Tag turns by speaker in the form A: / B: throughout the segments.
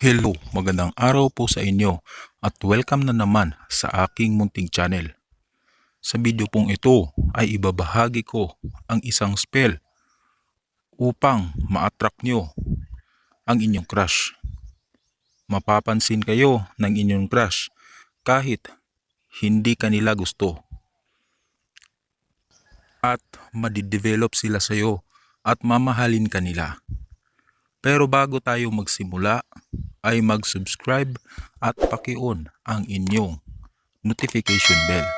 A: Hello, magandang araw po sa inyo at welcome na naman sa aking munting channel. Sa video pong ito ay ibabahagi ko ang isang spell upang ma-attract nyo ang inyong crush. Mapapansin kayo ng inyong crush kahit hindi kanila gusto. At madidevelop sila sa'yo at mamahalin kanila. Pero bago tayo magsimula, ay mag-subscribe at paki-on ang inyong notification bell.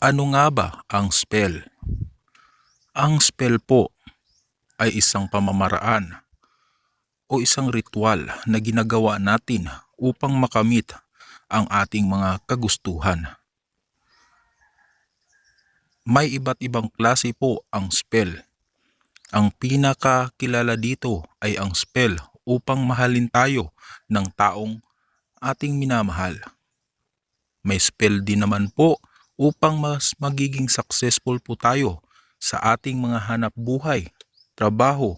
A: Ano nga ba ang spell? Ang spell po ay isang pamamaraan o isang ritual na ginagawa natin upang makamit ang ating mga kagustuhan. May iba't ibang klase po ang spell. Ang pinakakilala dito ay ang spell upang mahalin tayo ng taong ating minamahal. May spell din naman po upang mas magiging successful po tayo sa ating mga hanap buhay trabaho,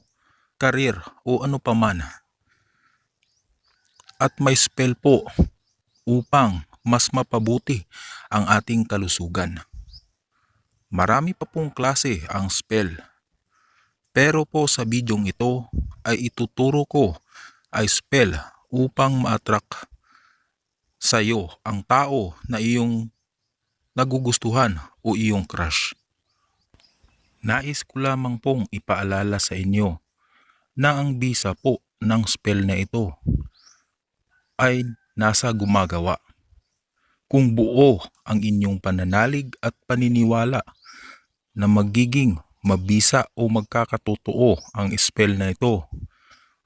A: karir o ano paman. At may spell po upang mas mapabuti ang ating kalusugan. Marami pa pong klase ang spell. Pero po sa bidyong ito ay ituturo ko ay spell upang ma-attract sa iyo ang tao na iyong nagugustuhan o iyong crush. Nais ko lamang pong ipaalala sa inyo na ang bisa po ng spell na ito ay nasa gumagawa. Kung buo ang inyong pananalig at paniniwala na magiging mabisa o magkakatotoo ang spell na ito,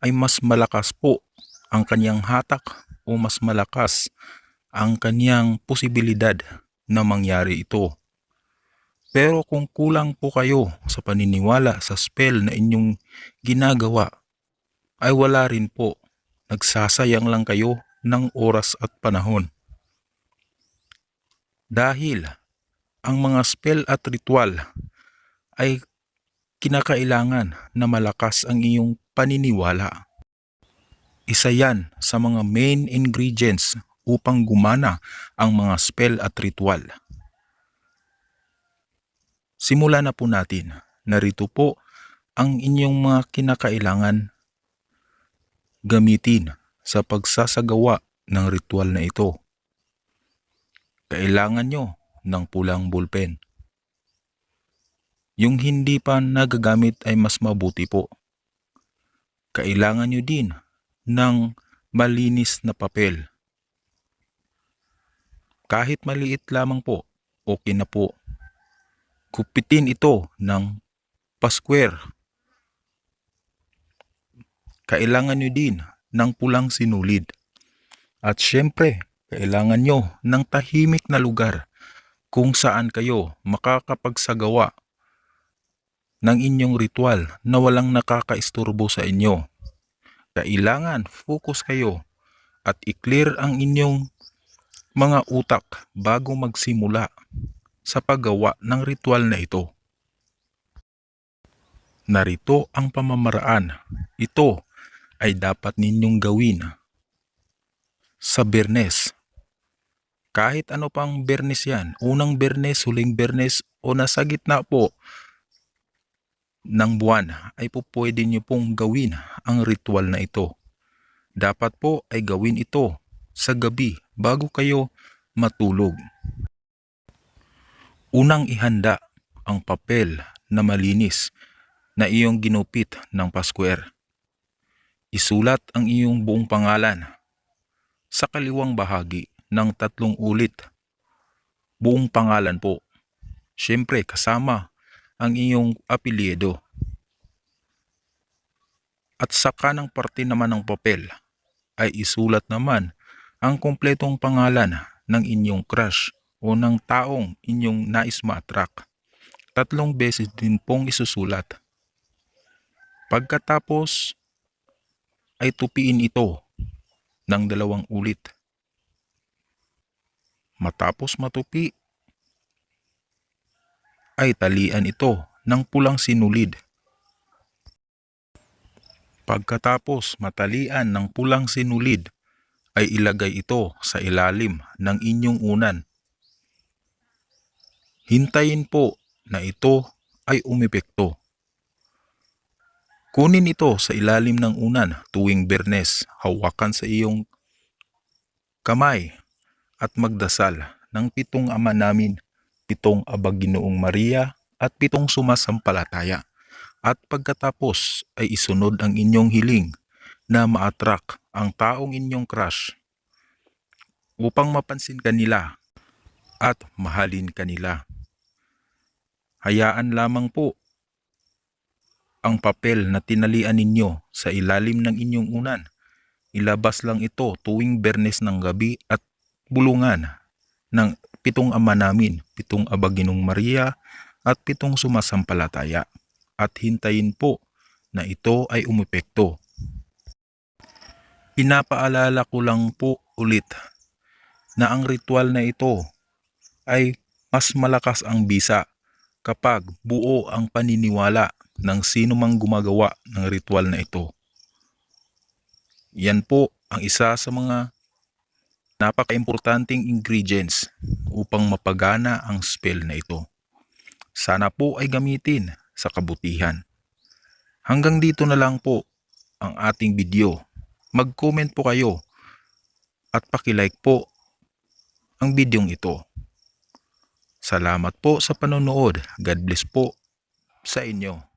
A: ay mas malakas po ang kanyang hatak o mas malakas ang kanyang posibilidad na mangyari ito. Pero kung kulang po kayo sa paniniwala sa spell na inyong ginagawa, ay wala rin po. Nagsasayang lang kayo ng oras at panahon. Dahil ang mga spell at ritual ay kinakailangan na malakas ang iyong paniniwala. Isa yan sa mga main ingredients upang gumana ang mga spell at ritual. Simulan na po natin. Narito po ang inyong mga kinakailangan gamitin sa pagsasagawa ng ritual na ito. Kailangan nyo ng pulang bulpen. Yung hindi pa nagagamit ay mas mabuti po. Kailangan nyo din ng malinis na papel. Kahit maliit lamang po, okay na po. Kupitin ito ng pasquare. Kailangan nyo din ng pulang sinulid. At syempre, kailangan nyo ng tahimik na lugar kung saan kayo makakapagsagawa ng inyong ritual na walang nakakaisturbo sa inyo. Kailangan focus kayo at i-clear ang inyong mga utak bago magsimula sa paggawa ng ritual na ito. Narito ang pamamaraan. Ito ay dapat ninyong gawin sa Bernes. Kahit ano pang Bernes yan, unang Bernes, huling Bernes o nasa gitna po ng buwan ay po pwede nyo pong gawin ang ritual na ito. Dapat po ay gawin ito sa gabi bago kayo matulog. Unang ihanda ang papel na malinis na iyong ginupit ng pasquare. Isulat ang iyong buong pangalan sa kaliwang bahagi ng tatlong ulit. Buong pangalan po. Siyempre kasama ang iyong apelyido. At sa kanang parte naman ng papel ay isulat naman ang kompletong pangalan ng inyong crush o ng taong inyong nais ma-attract. Tatlong beses din pong isusulat. Pagkatapos ay tupiin ito ng dalawang ulit. Matapos matupi, ay talian ito ng pulang sinulid. Pagkatapos matalian ng pulang sinulid, ay ilagay ito sa ilalim ng inyong unan. Hintayin po na ito ay umepekto. Kunin ito sa ilalim ng unan tuwing bernes, hawakan sa iyong kamay at magdasal ng pitong ama namin, pitong abaginoong Maria at pitong sumasampalataya. At pagkatapos ay isunod ang inyong hiling na ma-attract ang taong inyong crush upang mapansin kanila at mahalin kanila. Hayaan lamang po ang papel na tinalian ninyo sa ilalim ng inyong unan. Ilabas lang ito tuwing bernes ng gabi at bulungan ng pitong ama namin, pitong abaginong Maria at pitong sumasampalataya. At hintayin po na ito ay umepekto. Pinapaalala ko lang po ulit na ang ritual na ito ay mas malakas ang bisa kapag buo ang paniniwala ng sino mang gumagawa ng ritual na ito. Yan po ang isa sa mga napaka-importanting ingredients upang mapagana ang spell na ito. Sana po ay gamitin sa kabutihan. Hanggang dito na lang po ang ating video. Mag-comment po kayo at pakilike po ang bidyong ito. Salamat po sa panonood. God bless po sa inyo.